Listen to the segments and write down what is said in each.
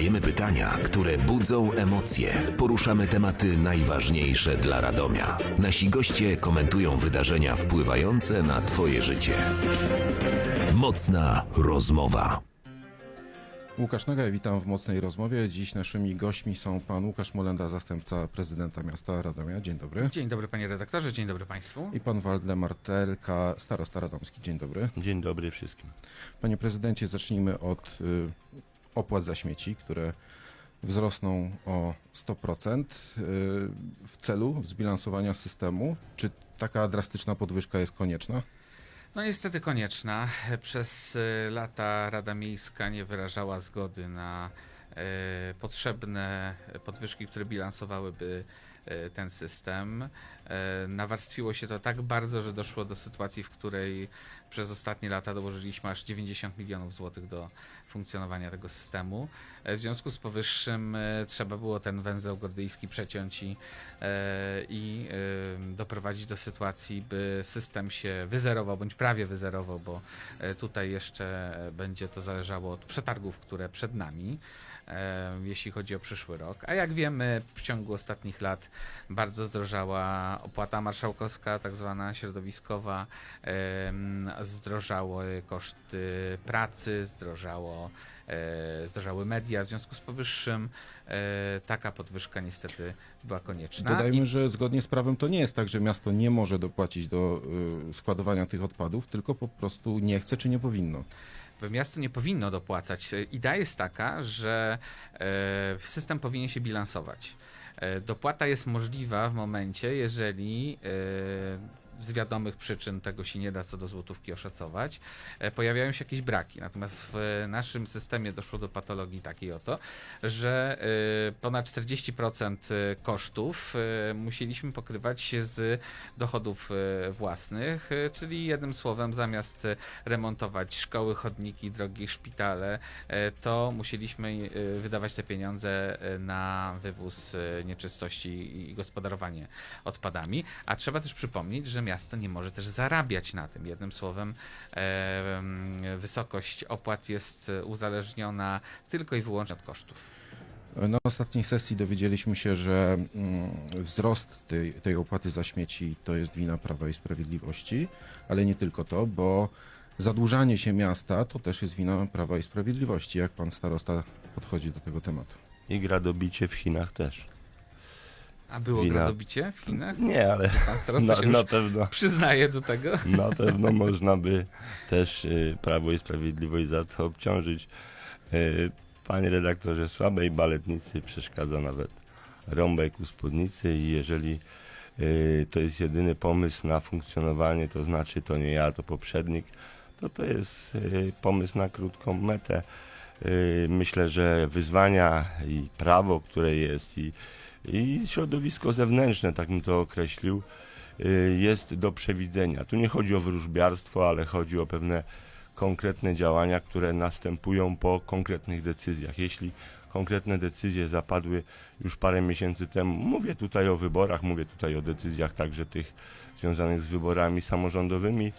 Zadajemy pytania, które budzą emocje. Poruszamy tematy najważniejsze dla Radomia. Nasi goście komentują wydarzenia wpływające na Twoje życie. Mocna rozmowa. Łukasz Nagaj, witam w Mocnej Rozmowie. Dziś naszymi gośćmi są pan Łukasz Molenda, zastępca prezydenta miasta Radomia. Dzień dobry. Dzień dobry panie redaktorze, dzień dobry państwu. I pan Waldemar Telka, starosta radomski. Dzień dobry. Dzień dobry wszystkim. Panie prezydencie, zacznijmy od y, opłat za śmieci, które wzrosną o 100% y, w celu zbilansowania systemu. Czy taka drastyczna podwyżka jest konieczna? No niestety konieczna. Przez y, lata Rada Miejska nie wyrażała zgody na y, potrzebne podwyżki, które bilansowałyby ten system. Y, Nawarstwiło się to tak bardzo, że doszło do sytuacji, w której przez ostatnie lata dołożyliśmy aż 90 milionów złotych do funkcjonowania tego systemu. E, W związku z powyższym e, trzeba było ten węzeł gordyjski przeciąć i, e, i e, doprowadzić do sytuacji, by system się wyzerował, bądź prawie wyzerował, bo e, tutaj jeszcze będzie to zależało od przetargów, które przed nami e, jeśli chodzi o przyszły rok. A jak wiemy, w ciągu ostatnich lat bardzo zdrożała opłata marszałkowska, tak zwana środowiskowa, em, zdrożały koszty pracy, zdrożało, e, zdrożały media. W związku z powyższym e, taka podwyżka niestety była konieczna. Dodajmy, I- że zgodnie z prawem to nie jest tak, że miasto nie może dopłacić do składowania tych odpadów, tylko po prostu nie chce czy nie powinno. Miasto nie powinno dopłacać. E, Idea jest taka, że e, system powinien się bilansować. E, Dopłata jest możliwa w momencie, jeżeli z wiadomych przyczyn tego się nie da co do złotówki oszacować, e, pojawiają się jakieś braki. Natomiast w naszym systemie doszło do patologii takiej oto, że e, ponad 40% kosztów e, musieliśmy pokrywać z dochodów własnych, czyli jednym słowem zamiast remontować szkoły, chodniki, drogi, szpitale, to musieliśmy wydawać te pieniądze na wywóz nieczystości i gospodarowanie odpadami. A trzeba też przypomnieć, że miasto nie może też zarabiać na tym. Jednym słowem, wysokość opłat jest uzależniona tylko i wyłącznie od kosztów. Na ostatniej sesji dowiedzieliśmy się, że mm, wzrost tej, tej opłaty za śmieci to jest wina Prawa i Sprawiedliwości, ale nie tylko to, bo zadłużanie się miasta to też jest wina Prawa i Sprawiedliwości. Jak pan starosta podchodzi do tego tematu? I gradobicie w Chinach też. A było Wina. gradobicie w Chinach? Nie, ale Pan starosta na, się na już pewno, przyznaje do tego. na pewno można by też y, Prawo i Sprawiedliwość za to obciążyć. Y, panie redaktorze, słabej baletnicy przeszkadza nawet rąbek u spódnicy i jeżeli y, to jest jedyny pomysł na funkcjonowanie, to znaczy to nie ja, to poprzednik, to to jest y, pomysł na krótką metę. Y, Myślę, że wyzwania i prawo, które jest i, i środowisko zewnętrzne, tak bym to określił, y, jest do przewidzenia. Tu nie chodzi o wróżbiarstwo, ale chodzi o pewne konkretne działania, które następują po konkretnych decyzjach. Jeśli konkretne decyzje zapadły już parę miesięcy temu, mówię tutaj o wyborach, mówię tutaj o decyzjach także tych związanych z wyborami samorządowymi,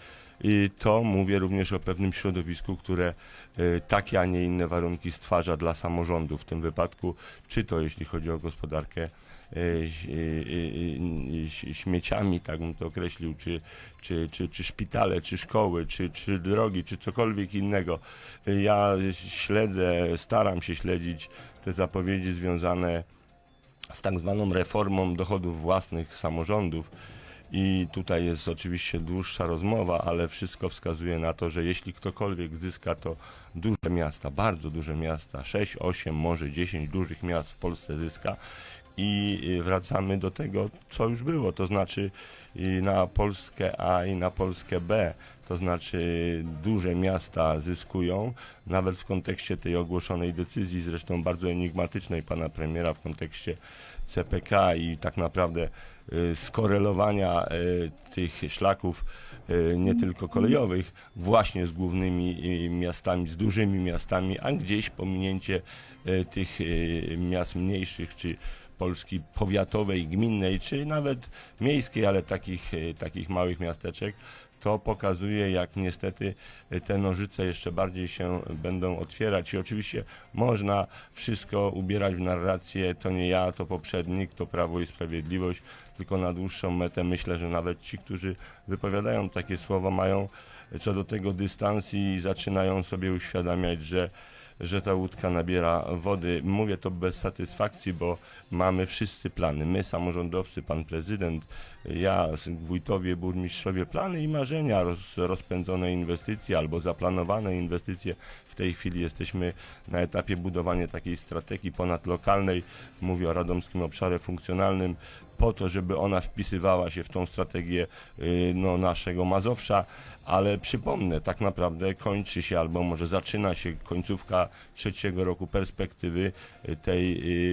i to mówię również o pewnym środowisku, które y, takie, a nie inne warunki stwarza dla samorządu. W tym wypadku, czy to jeśli chodzi o gospodarkę y, y, śmieciami, tak bym to określił, czy, czy, czy, czy szpitale, czy szkoły, czy, czy drogi, czy cokolwiek innego. Ja śledzę, staram się śledzić te zapowiedzi związane z tak zwaną reformą dochodów własnych samorządów. I tutaj jest oczywiście dłuższa rozmowa, ale wszystko wskazuje na to, że jeśli ktokolwiek zyska, to duże miasta, bardzo duże miasta, 6, 8, może 10 dużych miast w Polsce zyska. I y, wracamy do tego, co już było, to znaczy y, na Polskę A i na Polskę B, to znaczy duże miasta zyskują, nawet w kontekście tej ogłoszonej decyzji, zresztą bardzo enigmatycznej pana premiera w kontekście CPK i tak naprawdę y, skorelowania y, tych szlaków y, nie tylko kolejowych właśnie z głównymi miastami, z dużymi miastami, a gdzieś pominięcie tych miast mniejszych czy Polski powiatowej, gminnej, czy nawet miejskiej, ale takich, takich małych miasteczek, to pokazuje, jak niestety y, te nożyce jeszcze bardziej się będą otwierać. I oczywiście można wszystko ubierać w narrację, to nie ja, to poprzednik, to Prawo i Sprawiedliwość, tylko na dłuższą metę myślę, że nawet ci, którzy wypowiadają takie słowa, mają co do tego dystans i zaczynają sobie uświadamiać, że że ta łódka nabiera wody. Mówię to bez satysfakcji, bo mamy wszyscy plany. My, samorządowcy, pan prezydent, ja, wójtowie, burmistrzowie, plany i marzenia, roz, rozpędzone inwestycje albo zaplanowane inwestycje. W tej chwili jesteśmy na etapie budowania takiej strategii ponadlokalnej. Mówię o Radomskim Obszarze Funkcjonalnym po to, żeby ona wpisywała się w tą strategię y, no, naszego Mazowsza, ale przypomnę, tak naprawdę kończy się albo może zaczyna się końcówka trzeciego roku perspektywy y, tej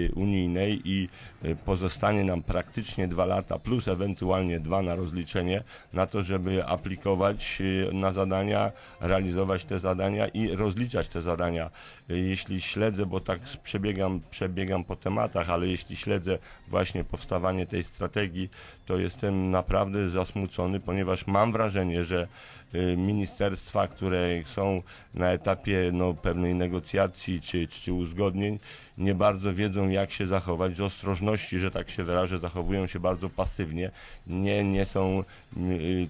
y, unijnej i y, pozostanie nam praktycznie dwa lata plus ewentualnie dwa na rozliczenie na to, żeby aplikować na zadania, realizować te zadania i rozliczać te zadania. Jeśli śledzę, bo tak przebiegam, przebiegam po tematach, ale jeśli śledzę właśnie powstawanie tej strategii, to jestem naprawdę zasmucony, ponieważ mam wrażenie, że y, ministerstwa, które są na etapie no, pewnej negocjacji czy, czy uzgodnień, nie bardzo wiedzą, jak się zachować. Z ostrożności, że tak się wyrażę, zachowują się bardzo pasywnie. Nie, nie są y,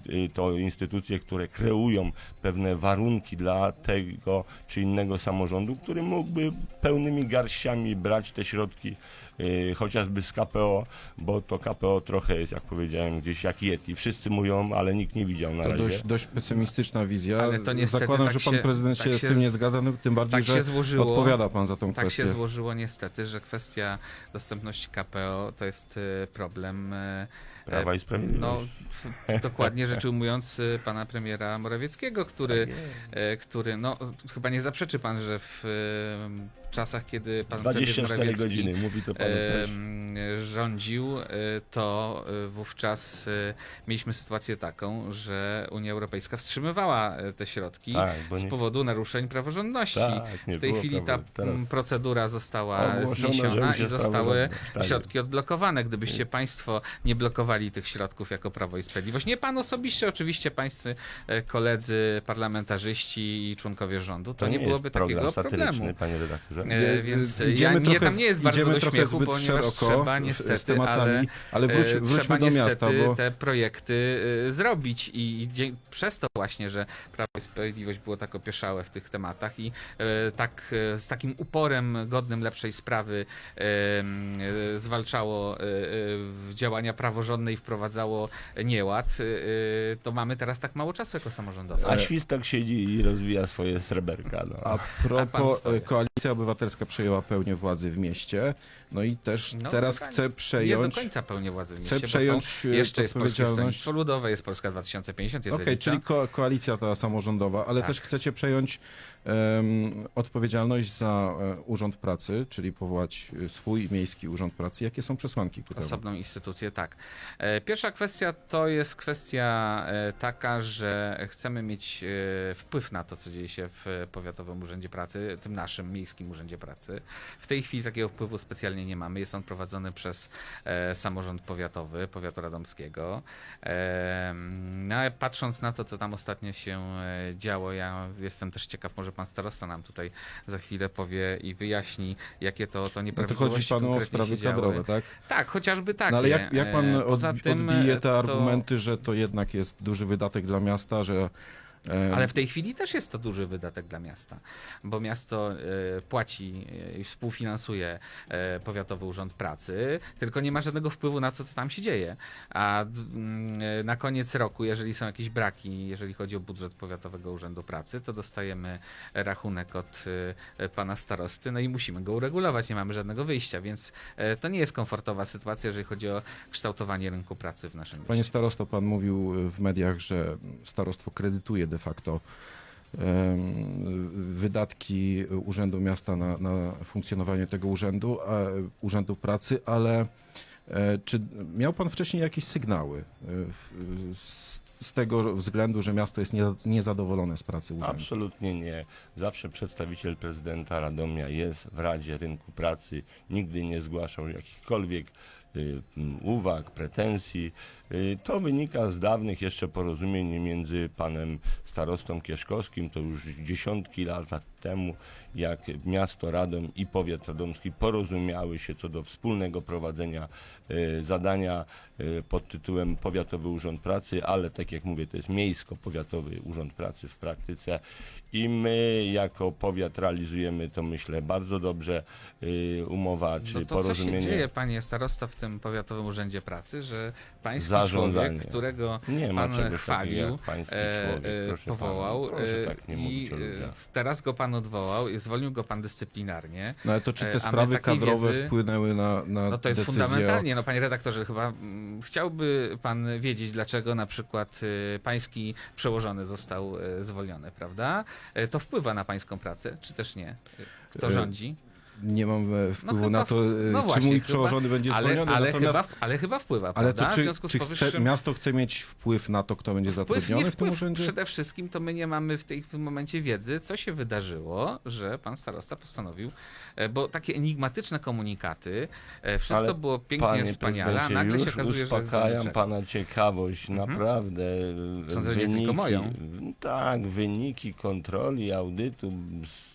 y, to instytucje, które kreują pewne warunki dla tego czy innego samorządu, który mógłby pełnymi garściami brać te środki chociażby z KPO, bo to KPO trochę jest, jak powiedziałem, gdzieś jak Yeti. Wszyscy mówią, ale nikt nie widział na To razie. dość, dość pesymistyczna wizja. Ale to niestety Zakładam, tak że pan się- prezydent tak się z tym nie zgadza, no, tym bardziej, tak się że złożyło. odpowiada pan za tą Tak kwestię. się złożyło niestety, że kwestia dostępności KPO to jest y, problem y, Prawa i Sprawiedliwości. No, dokładnie rzecz ujmując y, pana premiera Morawieckiego, który, Tak który no chyba nie zaprzeczy pan, że w czasach, kiedy pan premier 24 Morawiecki godziny, mówi to panu coś. em, rządził, e, to e, wówczas e, mieliśmy sytuację taką, że Unia Europejska wstrzymywała te środki Tak, bo z nie- powodu naruszeń praworządności. Tak, nie w tej chwili ta. Teraz procedura została ogłoszono, zniesiona i zostały. Tak środki odblokowane. Gdybyście państwo nie blokowali tych środków jako Prawo i Sprawiedliwość, nie pan osobiście, oczywiście pańscy e, koledzy, parlamentarzyści i członkowie rządu, to, nie, jest byłoby takiego problemu. panie redaktorze. E, więc ja, Idziemy mnie trochę tam z- nie jest bardzo idziemy do trochę śmiechu, szeroko trzeba z- niestety, z tematami, ale, ale wróć, wróćmy trzeba do niestety miasta, bo te projekty y, zrobić i, i dzie- przez to właśnie, że Prawo i Sprawiedliwość było tak opieszałe w tych tematach i e, tak e, z takim uporem godnym lepszej sprawy e, e, zwalczało działania praworządne i wprowadzało nieład, to mamy teraz tak mało czasu jako samorządowcy. A świstak siedzi i rozwija swoje sreberka. No. A A propos, e, Koalicja Obywatelska przejęła pełnię władzy w mieście, no i też No, teraz chyba chce Nie do przejąć... końca pełnię władzy w Chce mieście, bo przejąć są, e, jeszcze jest Polskie odpowiedzialność. Stronnictwo Ludowe, jest Polska 2050, jest Okej, Lewica. czyli ko koalicja ta samorządowa, ale Tak. też chcecie przejąć em, odpowiedzialność za e, Urząd Pracy, czyli powołać e, swój miejski Urząd Pracy. Jakie są przesłanki ku temu? Osobną instytucję, tak. E, Pierwsza kwestia to jest kwestia e, taka, że chcemy mieć e, wpływ na to, co dzieje się w Powiatowym Urzędzie Pracy, tym naszym Miejskim Urzędzie Pracy. W tej chwili takiego wpływu specjalnie nie mamy. Jest on prowadzony przez e, samorząd powiatowy, powiatu radomskiego. E, No, ale patrząc na to, co tam ostatnio się e, działo, ja jestem też ciekaw, może pan starosta nam tutaj za chwilę powie i wyjaśni, jakie to, to No to nieprawidłowości chodzi panu o sprawy kadrowe, tak? Tak, chociażby takie. No ale jak, jak pan E, Poza odbi- tym, odbije e, te to- argumenty, że to jednak jest duży wydatek dla miasta, że... Ale w tej chwili też jest to duży wydatek dla miasta, bo miasto e, płaci e, i współfinansuje e, Powiatowy Urząd Pracy, tylko nie ma żadnego wpływu na to, co tam się dzieje. A mm, na koniec roku, jeżeli są jakieś braki, jeżeli chodzi o budżet Powiatowego Urzędu Pracy, to dostajemy rachunek od pana starosty, no i musimy go uregulować, nie mamy żadnego wyjścia, więc to nie jest komfortowa sytuacja, jeżeli chodzi o kształtowanie rynku pracy w naszym Panie mieście. starosto, pan mówił w mediach, że starostwo kredytuje de facto wydatki Urzędu Miasta na, na funkcjonowanie tego urzędu, Urzędu Pracy, ale e, czy miał pan wcześniej jakieś sygnały e, z, z tego względu, że miasto jest nie, niezadowolone z pracy urzędu? Absolutnie nie. Zawsze przedstawiciel prezydenta Radomia jest w Radzie Rynku Pracy. Nigdy nie zgłaszał jakichkolwiek uwag, pretensji. Y, To wynika z dawnych jeszcze porozumień między panem starostą Kieszkowskim, to już dziesiątki lat temu, jak miasto Radom i powiat radomski porozumiały się co do wspólnego prowadzenia y, zadania y, pod tytułem Powiatowy Urząd Pracy, ale tak jak mówię, to jest miejsko-powiatowy Urząd Pracy w praktyce i my jako powiat realizujemy to myślę bardzo dobrze. Y, Umowa czy No to co się porozumienie. dzieje, panie starosta, w tym Powiatowym Urzędzie Pracy, że pański Zarządzanie. człowiek, którego Nie ma pan chwalił, pański e, człowiek, e, proszę powołał. Proszę e, tak nie i teraz go pan odwołał, i zwolnił go pan dyscyplinarnie. No ale to czy te sprawy kadrowe wiedzy- wpłynęły na, na No to jest decyzję? fundamentalnie, no panie redaktorze, chyba mm, chciałby pan wiedzieć, dlaczego na przykład y, pański przełożony został y, zwolniony, prawda? Y, To wpływa na pańską pracę, czy też nie? Kto E, rządzi? Nie mam e, wpływu chyba na to, e, no czy właśnie, mój chyba- przełożony będzie Ale, zwolniony, ale, natomiast... chyba, ale chyba wpływa, Ale prawda? to w czy, związku z czy chce, miasto chce mieć wpływ na to, kto będzie Wpływ, zatrudniony nie w tym wpływ. urzędzie? Przede wszystkim to my nie mamy w, tej, w tym momencie wiedzy, co się wydarzyło, że pan starosta postanowił, e, bo takie enigmatyczne komunikaty, wszystko Ale było pięknie, wspaniale, a nagle się okazuje, że uspokajam pana ciekawość, naprawdę. e, Sądzę, że nie tylko moją. Tak, wyniki kontroli, audytu,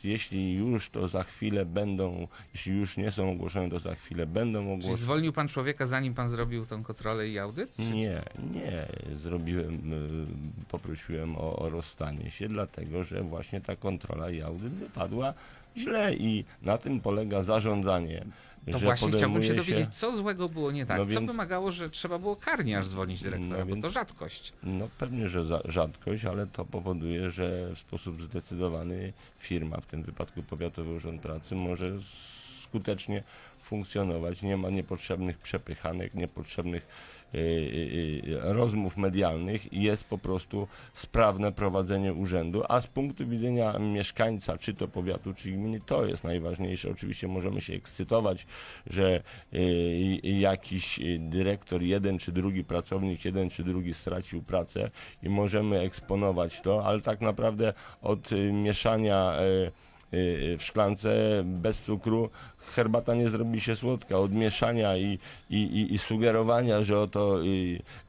jeśli już to za chwilę będą, jeśli już nie są ogłoszone, to za chwilę będą ogłoszone. zwolnił pan człowieka, zanim pan zrobił tą kontrolę i audyt? Nie, nie, zrobiłem, y, poprosiłem o, o rozstanie się, dlatego że właśnie ta kontrola i audyt wypadła źle i na tym polega zarządzanie. To że właśnie chciałbym się dowiedzieć, co złego było nie tak. No co więc- wymagało, że trzeba było karnie aż zwolnić dyrektora, No bo więc- to rzadkość. No pewnie, że za, rzadkość, ale to powoduje, że w sposób zdecydowany firma, w tym wypadku Powiatowy Urząd Pracy, może skutecznie funkcjonować. Nie ma niepotrzebnych przepychanek, niepotrzebnych rozmów medialnych jest po prostu sprawne prowadzenie urzędu, a z punktu widzenia mieszkańca, czy to powiatu, czy gminy, to jest najważniejsze. Oczywiście możemy się ekscytować, że y, jakiś y, dyrektor, jeden czy drugi pracownik, jeden czy drugi stracił pracę i możemy eksponować to, ale tak naprawdę od y, mieszania y, y, w szklance bez cukru herbata nie zrobi się słodka. Od mieszania i, i, i, i sugerowania, że oto y,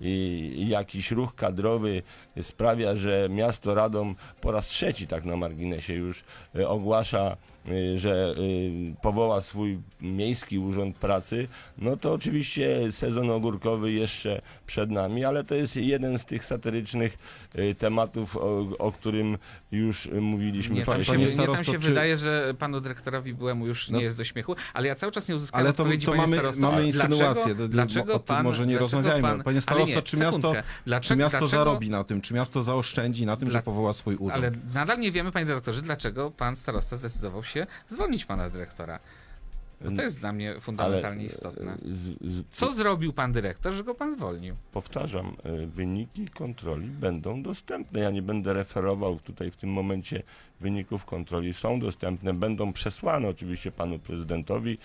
y, jakiś ruch kadrowy sprawia, że miasto Radom po raz trzeci tak na marginesie już y, ogłasza y, że y, powoła swój miejski urząd pracy, no to oczywiście sezon ogórkowy jeszcze przed nami, ale to jest jeden z tych satyrycznych tematów, o, o którym już mówiliśmy Nie, tam panie się, wcześniej. nie tam starosto, się czy- wydaje, że panu dyrektorowi byłemu już No- nie jest do śmiechu, ale ja cały czas nie uzyskałem Ale to, odpowiedzi, to panie mamy, starosto. mamy insynuację. Dlaczego, dlaczego o tym pan, może nie dlaczego rozmawiajmy. Pan, Panie starosto, nie, czy, miasto, sekundkę. czy Dlaczego, miasto dlaczego, zarobi na tym? Czy miasto zaoszczędzi na tym, że Dla- powoła swój urząd? Ale nadal nie wiemy, panie dyrektorze, dlaczego pan starosta zdecydował się zwolnić pana dyrektora. Bo to jest dla mnie fundamentalnie Ale, istotne. e, z, z, Co zrobił pan dyrektor, że go pan zwolnił? Powtarzam, e, wyniki kontroli będą dostępne. Ja nie będę referował tutaj w tym momencie wyników kontroli. Są dostępne, będą przesłane oczywiście panu prezydentowi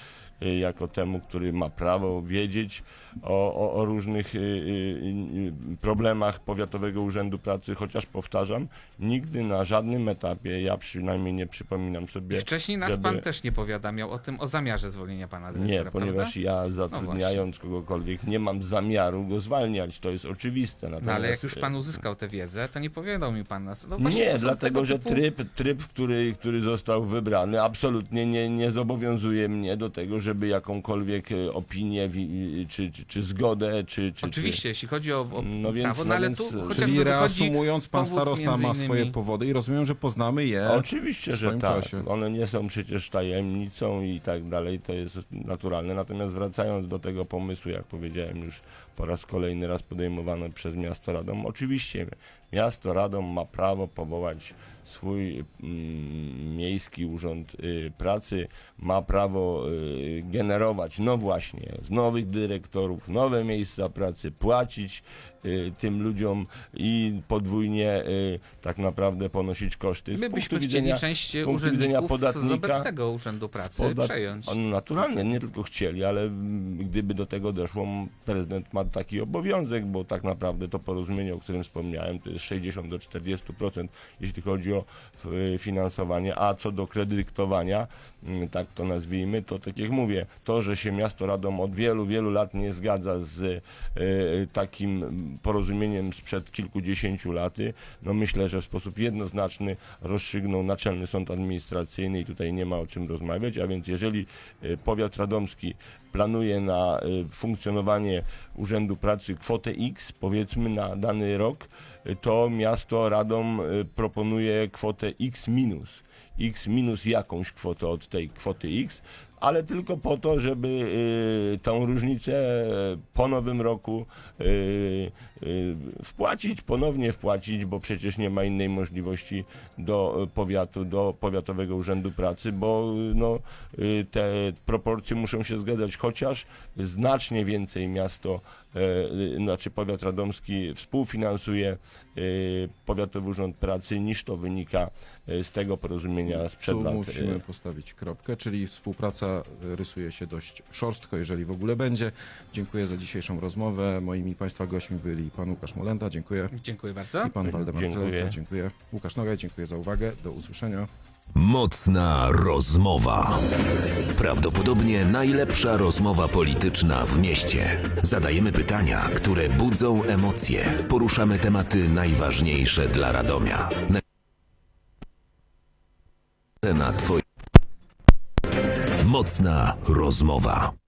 e, jako temu, który ma prawo wiedzieć o, o, o różnych e, e, problemach Powiatowego Urzędu Pracy, chociaż powtarzam, nigdy na żadnym etapie, ja przynajmniej nie przypominam I sobie, wcześniej nas żeby- pan też nie powiadamiał o tym, o zamiarze zwolnienia pana dyrektora, nie, ponieważ prawda? ja zatrudniając kogokolwiek nie mam zamiaru go zwalniać, to jest oczywiste. No ale Natomiast, jak już pan uzyskał tę wiedzę, to nie powiadomił pan nas. No właśnie Nie, dlatego tego że tryb, tryb który, który został wybrany, absolutnie nie, nie zobowiązuje mnie do tego, żeby jakąkolwiek e, opinię wi- czy, czy, czy zgodę, czy. czy Oczywiście, jeśli chodzi o, o No więc- prawo, no, no ale więc, tu e, Czyli reasumując, pan powód starosta między ma innymi- swoje powody i rozumiem, że poznamy je. Czy... Oczywiście, w że swoim tak. czasie. One nie są przecież tajemnicą i tak dalej, to jest naturalne. Natomiast wracając do tego pomysłu, jak powiedziałem już po raz kolejny raz podejmowany przez miasto Radom, oczywiście miasto Radom ma prawo powołać swój mm, miejski urząd y, pracy, ma prawo y, generować, no właśnie, z nowych dyrektorów, nowe miejsca pracy, płacić y, tym ludziom i podwójnie y, tak naprawdę ponosić koszty. Z My punktu byśmy chcieli widzenia- część z punktu widzenia urzędników z podatnika, obecnego Urzędu Pracy przejąć. On naturalnie, nie tylko chcieli, ale mm, gdyby do tego doszło, m, prezydent ma taki obowiązek, bo tak naprawdę to porozumienie, o którym wspomniałem, to jest 60 do 40%, jeśli chodzi o f- finansowanie, a co do kredytowania, mm, tak to nazwijmy, to tak jak mówię, to, że się miasto Radom od wielu, wielu lat nie zgadza z e, takim porozumieniem sprzed kilkudziesięciu laty, no myślę, że w sposób jednoznaczny rozstrzygnął Naczelny Sąd Administracyjny i tutaj nie ma o czym rozmawiać, a więc jeżeli e, powiat radomski planuje na e, funkcjonowanie Urzędu Pracy kwotę X, powiedzmy na dany rok, e, to miasto Radom e, proponuje kwotę X minus. X minus jakąś kwotę od tej kwoty X, ale tylko po to, żeby y, tą różnicę po nowym roku y, y, wpłacić, ponownie wpłacić, bo przecież nie ma innej możliwości do powiatu, do Powiatowego Urzędu Pracy, bo no, te proporcje muszą się zgadzać, chociaż znacznie więcej miasto, znaczy powiat radomski współfinansuje y, Powiatowy Urząd Pracy niż to wynika y, z tego porozumienia sprzed Tu lat. musimy y, postawić kropkę, czyli współpraca y, rysuje się dość szorstko, jeżeli w ogóle będzie. Dziękuję za dzisiejszą rozmowę. Moimi Państwa gośćmi byli Pan Łukasz Molenda, dziękuję. Dziękuję bardzo. I Pan Waldemar Dziękuję. Dziękuję. Łukasz Nogaj, dziękuję za uwagę. Do usłyszenia. Mocna rozmowa. Prawdopodobnie najlepsza rozmowa polityczna w mieście. Zadajemy pytania, które budzą emocje. Poruszamy tematy najważniejsze dla Radomia. Na, twoje... Mocna rozmowa.